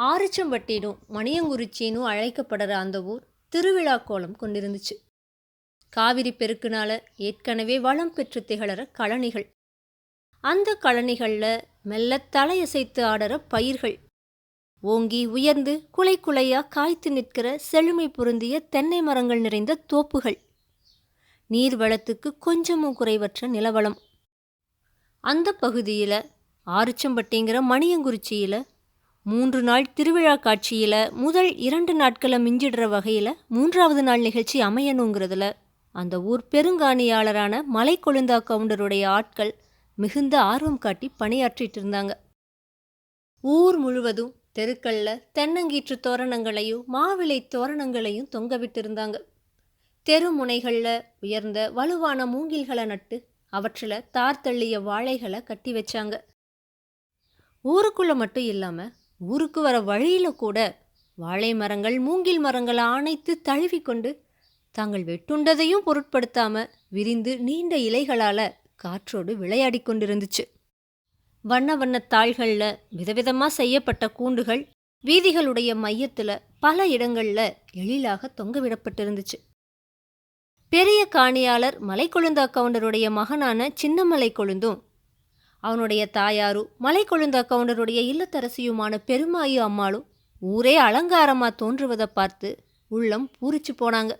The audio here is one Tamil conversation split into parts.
ஆரிச்சம்பட்டினும் மணியங்குறிச்சினும் அழைக்கப்படுற அந்த ஊர் திருவிழா கோலம் கொண்டிருந்துச்சு. காவிரி பெருக்குனால ஏற்கனவே வளம் பெற்று திகழற கழனிகள். அந்த கழனிகளில் மெல்ல தலையசைத்து ஆடுற பயிர்கள். ஓங்கி உயர்ந்து குலை குலையா காய்த்து நிற்கிற செழுமை பொருந்திய தென்னை மரங்கள் நிறைந்த தோப்புகள். நீர் வளத்துக்கு கொஞ்சமும் குறைவற்ற நிலவளம். அந்த பகுதியில் ஆரிச்சம்பட்டிங்கிற மணியங்குறிச்சியில் மூன்று நாள் திருவிழா காட்சியில் முதல் இரண்டு நாட்களை மிஞ்சிடுற வகையில் மூன்றாவது நாள் நிகழ்ச்சி அமையணுங்கிறதுல அந்த ஊர் பெருங்காணியாளரான மலை கொழுந்தா கவுண்டருடைய ஆட்கள் மிகுந்த ஆர்வம் காட்டி பணியாற்றிட்டு இருந்தாங்க. ஊர் முழுவதும் தெருக்களில் தென்னங்கீற்று தோரணங்களையும் மாவிலை தோரணங்களையும் தொங்க விட்டிருந்தாங்க. தெரு முனைகளில் உயர்ந்த வலுவான மூங்கில்களை நட்டு அவற்றில் தார் தள்ளிய வாழைகளை கட்டி வச்சாங்க. ஊருக்குள்ளே மட்டும் இல்லாமல் ஊருக்கு வர வழியில் கூட வாழை மரங்கள் மூங்கில் மரங்களை ஆணைத்து தழுவிக்கொண்டு தாங்கள் வெட்டுண்டதையும் பொருட்படுத்தாம விரிந்து நீண்ட இலைகளால காற்றோடு விளையாடி கொண்டிருந்துச்சு. வண்ண வண்ண தாள்களில் விதவிதமாக செய்யப்பட்ட கூண்டுகள் வீதிகளுடைய மையத்தில் பல இடங்களில் எழிலாக தொங்கவிடப்பட்டிருந்துச்சு. பெரிய காணியாளர் மலைக்கொழுந்தா கவுண்டருடைய மகனான சின்னமலை கொழுந்தும் அவனுடைய தாயாரும் மலை கொழுந்த கவுண்டருடைய இல்லத்தரசியுமான பெருமாயு அம்மாளும் ஊரே அலங்காரமாக தோன்றுவதை பார்த்து உள்ளம் பூரிச்சு போனாங்க.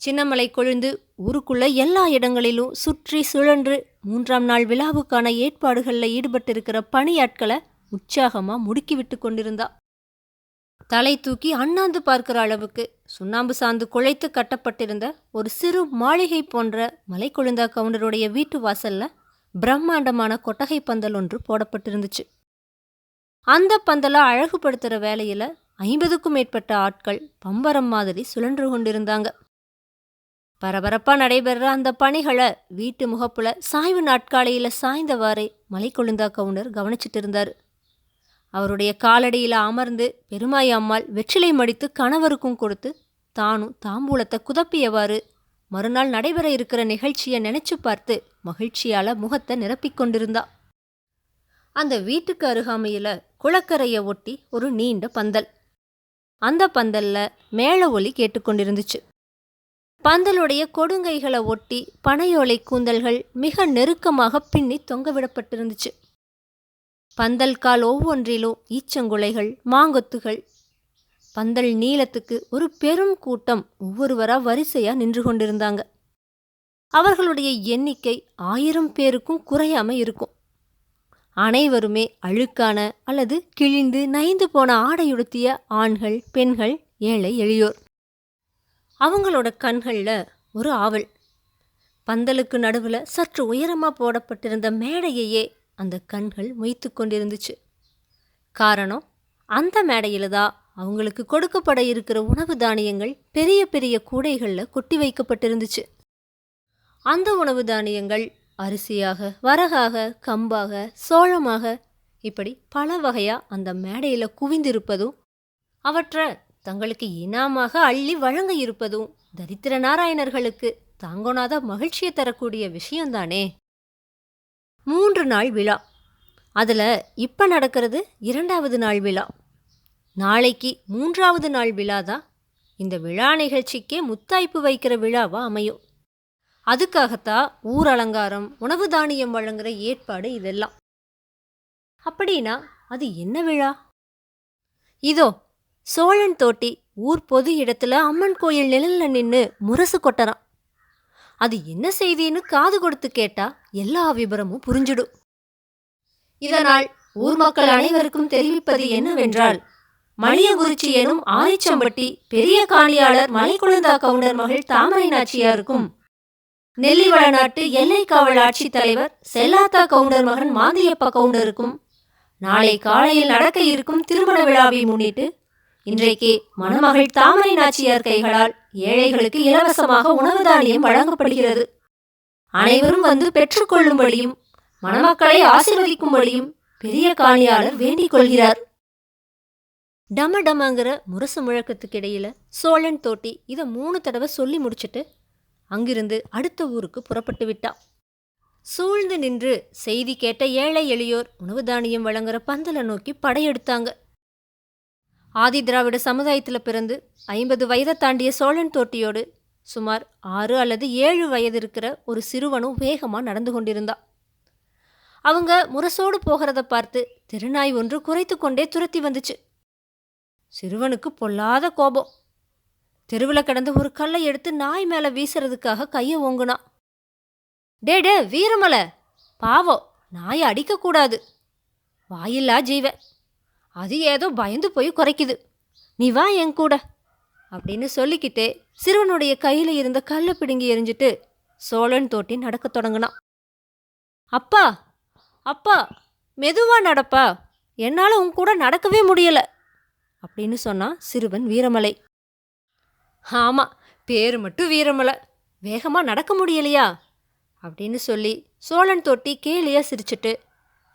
சின்னமலை கொழுந்து ஊருக்குள்ள எல்லா இடங்களிலும் சுற்றி சுழன்று மூன்றாம் நாள் விழாவுக்கான ஏற்பாடுகளில் ஈடுபட்டிருக்கிற பணியாட்களை உற்சாகமாக முடுக்கி விட்டு கொண்டிருந்தா. தலை தூக்கி அண்ணாந்து பார்க்கிற அளவுக்கு சுண்ணாம்பு சாந்து குழைத்து கட்டப்பட்டிருந்த ஒரு சிறு மாளிகை போன்ற மலை கொழுந்தா கவுண்டருடைய வீட்டு வாசல்ல பிரம்மாண்டமான கொட்டகை பந்தல் ஒன்று போடப்பட்டிருந்துச்சு. அந்த பந்தலை அழகுபடுத்துகிற வேலையில் ஐம்பதுக்கும் மேற்பட்ட ஆட்கள் பம்பரம் மாதிரி சுழன்று கொண்டிருந்தாங்க. பரபரப்பாக நடைபெற அந்த பணிகளை வீட்டு முகப்புல சாய்வு நாட்காலையில் சாய்ந்தவாறே மலைக்கொழுந்தா கவுண்டர் கவனிச்சிட்டு இருந்தார் அவருடைய காலடியில அமர்ந்து பெருமாய் அம்மாள் வெற்றிலை மடித்து கணவருக்கும் கொடுத்து தானும் தாம்பூலத்தை குதப்பியவாறு மறுநாள் நடைபெற இருக்கிற நிகழ்ச்சியை நினைச்சு பார்த்து மகிழ்ச்சியால முகத்தை நிரப்பிக் கொண்டிருந்தா. அந்த வீட்டுக்கு அருகாமையில குளக்கரையை ஒட்டி ஒரு நீண்ட பந்தல். அந்த பந்தல்ல மேள ஒலி கேட்டுக்கொண்டிருந்துச்சு பந்தலுடைய கொடுங்கைகளை ஒட்டி பனையோலை கூந்தல்கள் மிக நெருக்கமாக பின்னி தொங்கவிடப்பட்டிருந்துச்சு பந்தல் கால் ஒவ்வொன்றிலும் ஈச்சங்குலைகள் மாங்கொத்துகள். பந்தல் நீளத்துக்கு ஒரு பெரும் கூட்டம் ஒவ்வொருவரா வரிசையா நின்று கொண்டிருந்தாங்க. அவர்களுடைய எண்ணிக்கை ஆயிரம் பேருக்கும் குறையாம இருக்கும். அனைவருமே அழுக்கான அல்லது கிழிந்து நைந்து போன ஆடையுடுத்திய ஆண்கள் பெண்கள் ஏழை எளியோர். அவங்களோட கண்களில் ஒரு ஆவல். பந்தலுக்கு நடுவில் சற்று உயரமாக போடப்பட்டிருந்த மேடையையே அந்த கண்கள் மொய்த்து கொண்டிருந்துச்சு. காரணம் அந்த மேடையில் தான் அவங்களுக்கு கொடுக்கப்பட இருக்கிற உணவு தானியங்கள் பெரிய பெரிய கூடைகளில் கொட்டி வைக்கப்பட்டிருந்துச்சு. அந்த உணவு தானியங்கள் அரிசியாக வரகாக கம்பாக சோளமாக இப்படி பல வகையாக அந்த மேடையில் குவிந்திருப்பதும் அவற்றை தங்களுக்கு இனாமாக அள்ளி வழங்க இருப்பதும் தரித்திர நாராயணர்களுக்கு தாங்கோனாத மகிழ்ச்சியை தரக்கூடிய விஷயம்தானே. மூன்று நாள் விழா. அதில் இப்போ நடக்கிறது இரண்டாவது நாள் விழா. நாளைக்கு மூன்றாவது நாள் விழா தான் இந்த விழா நிகழ்ச்சிக்கே முத்தாய்ப்பு வைக்கிற விழாவாக அமையும். அதுக்காகத்தான் ஊர் அலங்காரம் உணவு தானியம் வழங்குற ஏற்பாடு இதெல்லாம். அப்படின்னா அது என்ன விழா? இதோ சோழன் தோட்டி ஊர் பொது இடத்துல அம்மன் கோயில் நிழல்ல நின்று முரசு கொட்டறான். அது என்ன செய்தின்னு காது கொடுத்து கேட்டா எல்லா விபரமும் புரிஞ்சிடும். இதனால் ஊர் மக்கள் அனைவருக்கும் தெரிவிப்பது என்னவென்றால் மணியகுறிச்சி எனும் ஆரிச்சம்பட்டி பெரிய காணியாளர் மலைக்குழுந்தா கவுண்டர் மகள் தாமரை நாச்சியாருக்கும் நெல்லிவள நாட்டு எல்லை காவல் ஆட்சித் தலைவர் செல்லாத்தா கவுண்டர் மகன் மாந்தியப்பா கவுண்டருக்கும் நாளை காலையில் நடக்க இருக்கும் திருமண விழாவை முன்னிட்டு இன்றைக்கு மணமகள் தாமரை நாச்சியார் கைகளால் ஏழைகளுக்கு இலவசமாக உணவு தானியம் வழங்கப்படுகிறது. அனைவரும் வந்து பெற்றுக்கொள்ளும்படியும் மணமக்களை ஆசீர்வதிக்கும்படியும் பெரிய காணியாளர் வேண்டிக் கொள்கிறார். டம டமங்கிற முரசு முழக்கத்துக்கு இடையில சோழன் தோட்டி இதை மூணு தடவை சொல்லி முடிச்சிட்டு அங்கிருந்து அடுத்த ஊருக்கு புறப்பட்டு விட்டா சூழ்ந்து நின்று செய்தி கேட்ட ஏழை எளியோர் உணவு தானியம் வழங்குற பந்தலை நோக்கி படையெடுத்தாங்க. ஆதி திராவிட சமுதாயத்தில் பிறந்து ஐம்பது வயதை தாண்டிய சோழன் தோட்டியோடு சுமார் ஆறு அல்லது ஏழு வயது இருக்கிற ஒரு சிறுவனும் வேகமாக நடந்து கொண்டிருந்தான். அவங்க முரசோடு போகிறத பார்த்து திருநாய் ஒன்று குறைத்து கொண்டே துரத்தி வந்துச்சு. சிறுவனுக்கு பொல்லாத கோபம். தெருவில் கிடந்த ஒரு கல்லை எடுத்து நாய் மேலே வீசுறதுக்காக கையை ஓங்குனான் டே டே வீரமலை. பாவம் நாயை அடிக்கக்கூடாது வாயில்லா ஜீவன் அது ஏதோ பயந்து போய் குறைக்குது. நீ வா என் கூட. அப்படின்னு சொல்லிக்கிட்டே சிறுவனுடைய கையில் இருந்த கல்லை பிடுங்கி எரிஞ்சிட்டு சோழன் தோட்டி நடக்கத் தொடங்கினான். அப்பா அப்பா மெதுவாக நடப்பா. என்னால் உன் கூட நடக்கவே முடியல. அப்படின்னு சொன்னான் சிறுவன் வீரமலை. ஆமா பேரு மட்டும் வீரமலை. வேகமாக நடக்க முடியலையா? அப்படின்னு சொல்லி சோழன் தொட்டி கேலியாக சிரிச்சிட்டு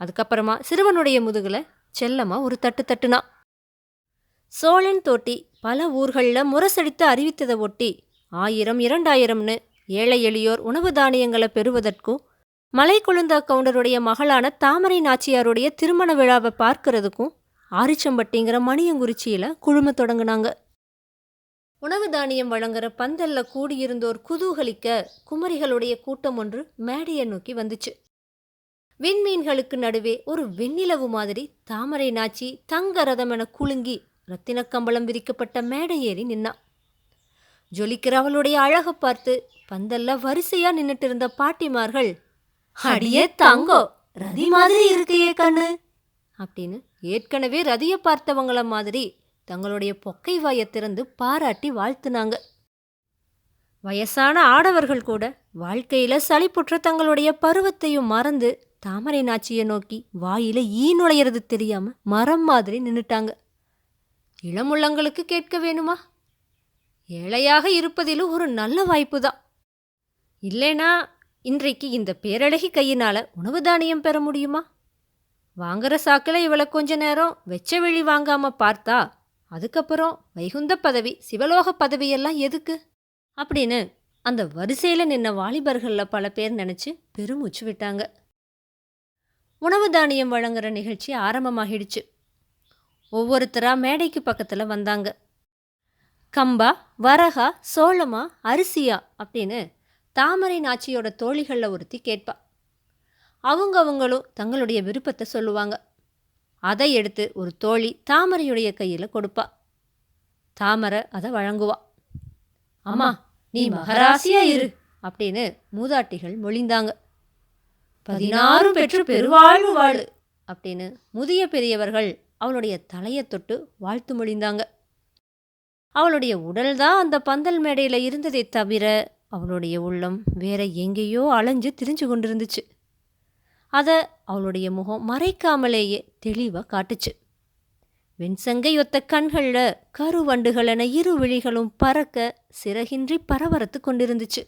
அதுக்கப்புறமா சிறுவனுடைய முதுகில் செல்லமாக ஒரு தட்டு தட்டுனான் சோழன் தொட்டி பல ஊர்களில் முரசடித்து அறிவித்ததை ஒட்டி ஆயிரம் இரண்டாயிரம்னு ஏழை எளியோர் உணவு தானியங்களை பெறுவதற்கும் மலை குழுந்த கவுண்டருடைய மகளான தாமரை நாச்சியாருடைய திருமண விழாவை பார்க்கறதுக்கும் ஆரிச்சம்பட்டிங்கிற மணியங்குறிச்சியில் குழும தொடங்கினாங்க. உணவு தானியம் வழங்குற பந்தல்ல கூடியிருந்தோர் குதூகலிக்க குமரிகளுடைய கூட்டம் ஒன்று மேடையை நோக்கி வந்துச்சு. விண்மீன்களுக்கு நடுவே ஒரு வெண்ணிலவு மாதிரி தாமரை நாச்சி தங்க ரதம் என குலுங்கி ரத்தின கம்பளம் விரிக்கப்பட்ட மேடை ஏறி நின்னா ஜொலிக்கிற அவளுடைய அழகை பார்த்து பந்தல்ல வரிசையா நின்னுட்டு இருந்த பாட்டிமார்கள் அடியே தங்கோ ரதி மாதிரி இருக்கையே கண்ணு அப்படின்னு ஏற்கனவே ரதியை பார்த்தவங்கள மாதிரி தங்களுடைய பொக்கை வாயை திறந்து பாராட்டி வாழ்த்துனாங்க. வயசான ஆடவர்கள் கூட வாழ்க்கையில் சளிப்புற்ற தங்களுடைய பருவத்தையும் மறந்து தாமரை நாச்சியை நோக்கி வாயில ஈ நுழையிறது தெரியாம மரம் மாதிரி நின்னுட்டாங்க. இளமுள்ளங்களுக்கு கேட்க வேணுமா? ஏழையாக இருப்பதிலும் ஒரு நல்ல வாய்ப்பு தான் இல்லைனா இன்றைக்கு இந்த பேரழகி கையினால உணவு தானியம் பெற முடியுமா? வாங்குற சாக்கில் இவளை கொஞ்ச நேரம் வெச்ச வெளி வாங்காம பார்த்தா அதுக்கப்புறம் வைகுந்த பதவி சிவலோக பதவியெல்லாம் எதுக்கு? அப்படின்னு அந்த வரிசையில் நின்ன வாலிபர்களில் பல பேர் நினச்சி பெருமூச்சு விட்டாங்க. உணவு தானியம் வழங்குற நிகழ்ச்சி ஆரம்பமாகிடுச்சு. ஒவ்வொருத்தராக மேடைக்கு பக்கத்தில் வந்தாங்க. கம்பா வரகா சோளமா அரிசியா அப்படின்னு தாமரை நாச்சியோட தோழிகளில் ஒருத்தி கேட்பா. அவங்க அவங்களும் தங்களுடைய விருப்பத்தை சொல்லுவாங்க. அதை எடுத்து ஒரு தோழி தாமரையுடைய கையில் கொடுப்பா. தாமரை அதை வழங்குவா. அம்மா நீ மகராசியா இரு அப்படின்னு மூதாட்டிகள் மொழிந்தாங்க. பதினாறும் பெற்று பெருவாழ்வு வாழு அப்படின்னு முதிய பெரியவர்கள் அவளுடைய தலையை தொட்டு வாழ்த்து மொழிந்தாங்க. அவளுடைய உடல்தான் அந்த பந்தல் மேடையில் இருந்ததை தவிர அவளுடைய உள்ளம் வேற எங்கேயோ அலைஞ்சு திரிஞ்சு கொண்டிருந்துச்சு. அதை அவளுடைய முகம் மறைக்காமலேயே தெளிவாக காட்டுச்சு. வெண்சங்கை ஒத்த கண்களில் கருவண்டுகள் என இரு விழிகளும் பறக்க சிறகின்றி பரபரத்து கொண்டிருந்துச்சு.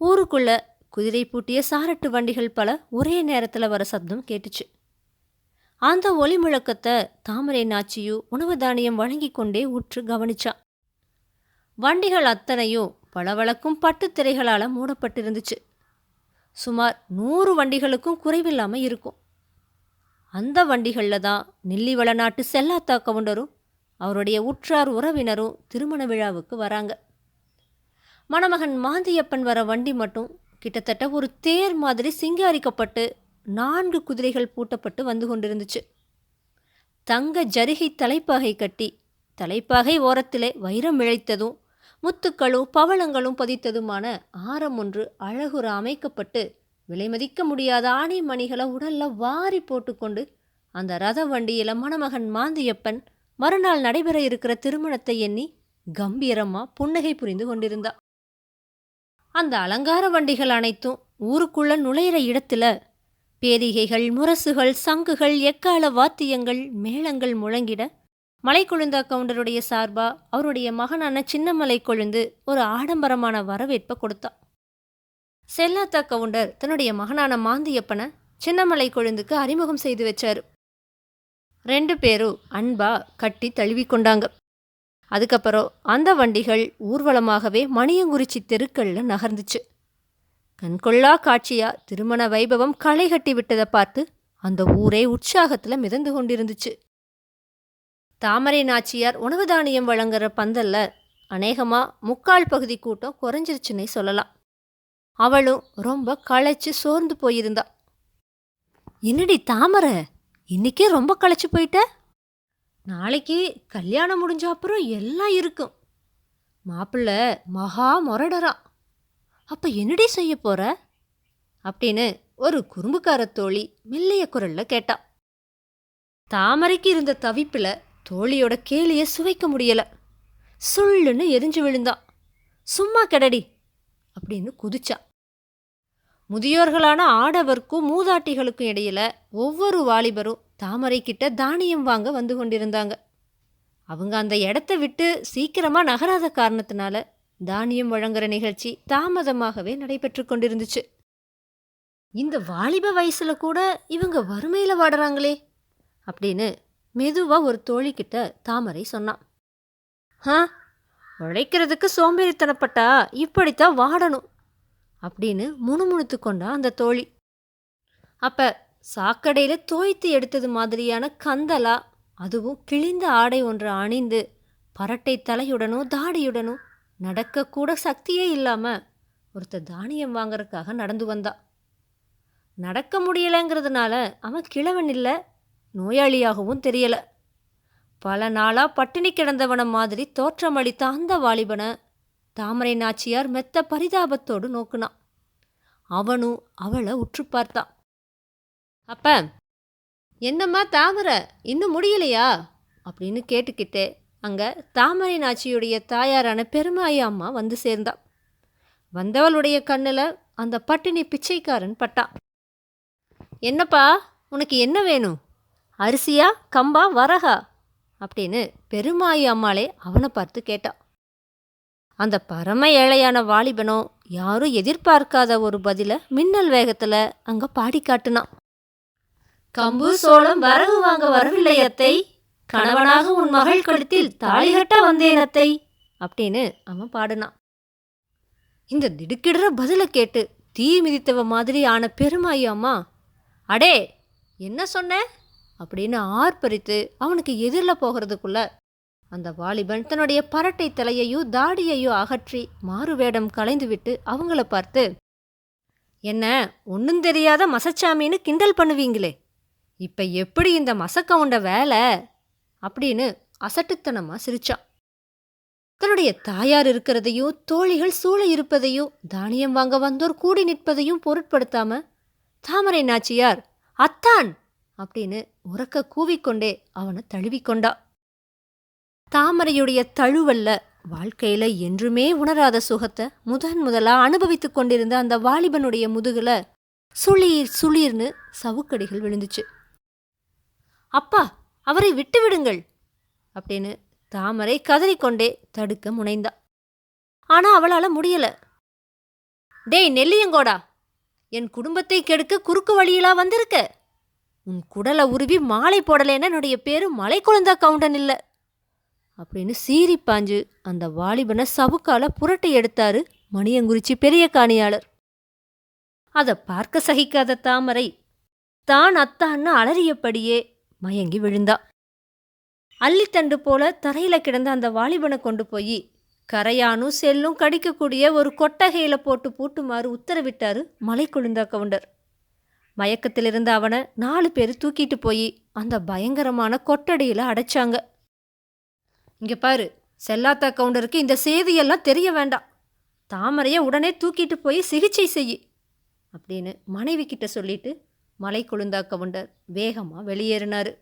ஊருக்குள்ள குதிரை பூட்டிய சாரட்டு வண்டிகள் பல ஒரே நேரத்தில் வர சப்தம் கேட்டுச்சு. அந்த ஒளி முழக்கத்தை தாமரை நாச்சியோ உணவு தானியம் வழங்கி கொண்டே உற்று கவனிச்சான் வண்டிகள் அத்தனையும் பளவளக்கும் பட்டுத்திரைகளால் மூடப்பட்டிருந்துச்சு. சுமார் நூறு வண்டிகளுக்கும் குறைவில்லாமல் இருக்கும். அந்த வண்டிகளில் தான் நெல்லிவள நாட்டு செல்லாத்தா கவுண்டரும் அவருடைய உற்றார் உறவினரும் திருமண விழாவுக்கு வராங்க. மணமகன் மாந்தியப்பன் வர வண்டி மட்டும் கிட்டத்தட்ட ஒரு தேர் மாதிரி சிங்காரிக்கப்பட்டு நான்கு குதிரைகள் பூட்டப்பட்டு வந்து கொண்டிருந்துச்சு. தங்க ஜரிகை தலைப்பாகை கட்டி தலைப்பாகை ஓரத்திலே வைரம் இழைத்ததும் முத்துக்களும் பவளங்களும் பதித்ததுமான ஆரம் ஒன்று அழகுற அமைக்கப்பட்டு விலைமதிக்க முடியாத ஆணை மணிகளை உடல்ல வாரி போட்டுக்கொண்டு அந்த ரத வண்டியில மணமகன் மாந்தியப்பன் மறுநாள் நடைபெற இருக்கிற திருமணத்தை எண்ணி கம்பீரமா புன்னகை புரிந்து கொண்டிருந்தா. அந்த அலங்கார வண்டிகள் அனைத்தும் ஊருக்குள்ள நுழையிற இடத்துல பேரிகைகள் முரசுகள் சங்குகள் எக்கால வாத்தியங்கள் மேளங்கள் முழங்கிட மலைக்கொழுந்தா கவுண்டருடைய சார்பா அவருடைய மகனான சின்னமலை கொழுந்து ஒரு ஆடம்பரமான வரவேற்பை கொடுத்தா. செல்லாத்தா கவுண்டர் தன்னுடைய மகனான மாந்தியப்பனை சின்னமலை கொழுந்துக்கு அறிமுகம் செய்து வச்சாரு. ரெண்டு பேரும் அன்பா கட்டி தழுவி கொண்டாங்க. அதுக்கப்புறம் அந்த வண்டிகள் ஊர்வலமாகவே மணியங்குறிச்சி தெருக்கள்ல நகர்ந்துச்சு. கண்கொள்ளா காட்சியா திருமண வைபவம் களை கட்டி விட்டதை பார்த்து அந்த ஊரே உற்சாகத்துல மிதந்து கொண்டிருந்துச்சு. தாமரை நாச்சியார் உணவு தானியம் வழங்குற பந்தல்ல அநேகமாக முக்கால் பகுதி கூட்டம் குறைஞ்சிருச்சுன்னே சொல்லலாம். அவளும் ரொம்ப களைச்சு சோர்ந்து போயிருந்தா. என்னடி தாமரை இன்னைக்கே ரொம்ப களைச்சு போயிட்ட? நாளைக்கு கல்யாணம் முடிஞ்ச அப்புறம் எல்லாம் இருக்கும். மாப்பிள்ள மகா மொரடரா அப்போ என்னடி செய்ய போற? அப்படின்னு ஒரு குறும்புக்கார தோழி மெல்லைய குரல்ல கேட்டா. தாமரைக்கு இருந்த தவிப்பில் தோழியோட கேலியை சுவைக்க முடியல. சுள்ளுன்னு எரிஞ்சு விழுந்தான் சும்மா கெடடி அப்படின்னு குதிச்சா. முதியோர்களான ஆடவர்க்கும் மூதாட்டிகளுக்கும் இடையில ஒவ்வொரு வாலிபரும் தாமரை கிட்ட தானியம் வாங்க வந்து கொண்டிருந்தாங்க. அவங்க அந்த இடத்த விட்டு சீக்கிரமா நகராத காரணத்தினால தானியம் வழங்குற நிகழ்ச்சி தாமதமாகவே நடைபெற்று கொண்டிருந்துச்சு. இந்த வாலிப வயசுல கூட இவங்க வறுமையில வாடுறாங்களே அப்படின்னு மெதுவாக ஒரு தோழிக்கிட்ட தாமரை சொன்னான். ஆ உழைக்கிறதுக்கு சோம்பேறித்தனப்பட்டா இப்படித்தான் வாடணும் அப்படின்னு முணுமுணுத்து கொண்டா அந்த தோழி. அப்போ சாக்கடையில் தோய்த்து எடுத்தது மாதிரியான கந்தலா அதுவும் கிழிந்த ஆடை ஒன்று அணிந்து பரட்டை தலையுடனும் தாடியுடனும் நடக்கக்கூட சக்தியே இல்லாமல் ஒருத்தர் தானியம் வாங்கறதுக்காக நடந்து வந்தா. நடக்க முடியலைங்கிறதுனால அவன் கிழவன் இல்லை நோயாளியாகவும் தெரியல. பல நாளாக பட்டினி கிடந்தவன மாதிரி தோற்றமளித்த அந்த வாலிபனை தாமரை நாச்சியார் மெத்த பரிதாபத்தோடு நோக்குனான். அவனும் அவளை உற்று பார்த்தான். அப்ப என்னம்மா தாமரை? இன்னும் முடியலையா? அப்படின்னு கேட்டுக்கிட்டே அங்கே தாமரை நாச்சியுடைய தாயாரான பெருமாயி அம்மா வந்து சேர்ந்தா வந்தவளுடைய கண்ணில் அந்த பட்டினி பிச்சைக்காரன் பட்டான். என்னப்பா உனக்கு என்ன வேணும்? அரிசியா கம்பா வரகா? அப்படின்னு பெருமாயி அம்மாளே அவனை பார்த்து கேட்டான் அந்த பரம ஏழையான வாலிபனோ யாரும் எதிர்பார்க்காத ஒரு பதில மின்னல் வேகத்துல அங்க பாடி காட்டுனான் கம்பு சோளம் வரகு வாங்க வரவில்லை அத்தை. கணவனாக உன் மகள் கழுத்தில் தாலிகட்ட வந்தேன் அத்தை அப்படின்னு அவன் பாடினான் இந்த திடுக்கிடுற பதில கேட்டு தீ மிதித்தவ மாதிரி ஆன பெருமாயி அம்மா அடே என்ன சொன்ன? அப்படின்னு ஆர்ப்பரித்து அவனுக்கு எதிரில் போகிறதுக்குள்ள அந்த வாலிபன் தன்னுடைய பரட்டை தலையையோ தாடியையும் அகற்றி மாறுவேடம் களைந்துவிட்டு அவங்கள பார்த்து என்ன ஒன்றும் தெரியாத மசச்சாமின்னு கிண்டல் பண்ணுவீங்களே? இப்போ எப்படி இந்த மசக்கவுண்ட வேலை? அப்படின்னு அசட்டுத்தனமாக சிரிச்சான். தன்னுடைய தாயார் இருக்கிறதையும் தோழிகள் சூழ இருப்பதையும் தானியம் வாங்க வந்தோர் கூடி நிற்பதையும் பொருட்படுத்தாம தாமரை நாச்சியார் அத்தான் அப்படின்னு உறக்க கூவிக்கொண்டே அவனை தழுவிக்கொண்டா. தாமரையுடைய தழுவல்ல வாழ்க்கையில என்றுமே உணராத சுகத்தை முதன் முதலா அனுபவித்துக் கொண்டிருந்த அந்த வாலிபனுடைய முதுகுல சுளீர் சுளீர்னு சவுக்கடிகள் விழுந்துச்சு. அப்பா அவரை விட்டு விடுங்கள் அப்படின்னு தாமரை கதறிக்கொண்டே தடுக்க முனைந்தா. ஆனா அவளால முடியல. டேய் நெல்லியங்கோடா என் குடும்பத்தை கெடுக்க குறுக்கு வழியிலா வந்திருக்க? உன் குடலை உருவி மாலை போடலைன்னா என்னுடைய பேரு மலை குழந்தா கவுண்டன் இல்லை. அப்படின்னு சீறி பாஞ்சு அந்த வாலிபனை சவுக்கால புரட்டி எடுத்தாரு மணியங்குறிச்சி பெரிய காணியாளர். அதை பார்க்க சகிக்காத தாமரை தான் அத்தான்னு அலறியபடியே மயங்கி விழுந்தா. அள்ளித்தண்டு போல தரையில கிடந்த அந்த வாலிபனை கொண்டு போய் கரையானும் செல்லும் கடிக்கக்கூடிய ஒரு கொட்டகையில போட்டு பூட்டுமாறு உத்தரவிட்டாரு மலை குழுந்தா கவுண்டர். மயக்கத்தில் இருந்த அவனை நாலு பேர் தூக்கிட்டு போய் அந்த பயங்கரமான கொட்டடியில் அடைச்சாங்க. இங்கே பாரு செல்லாத்தா கவுண்டருக்கு இந்த செய்தியெல்லாம் தெரிய வேண்டாம். தாமரையை உடனே தூக்கிட்டு போய் சிகிச்சை செய் அப்படின்னு மனைவி கிட்ட சொல்லிட்டு மலை கொழுந்தா கவுண்டர் வேகமாக வெளியேறினாரு.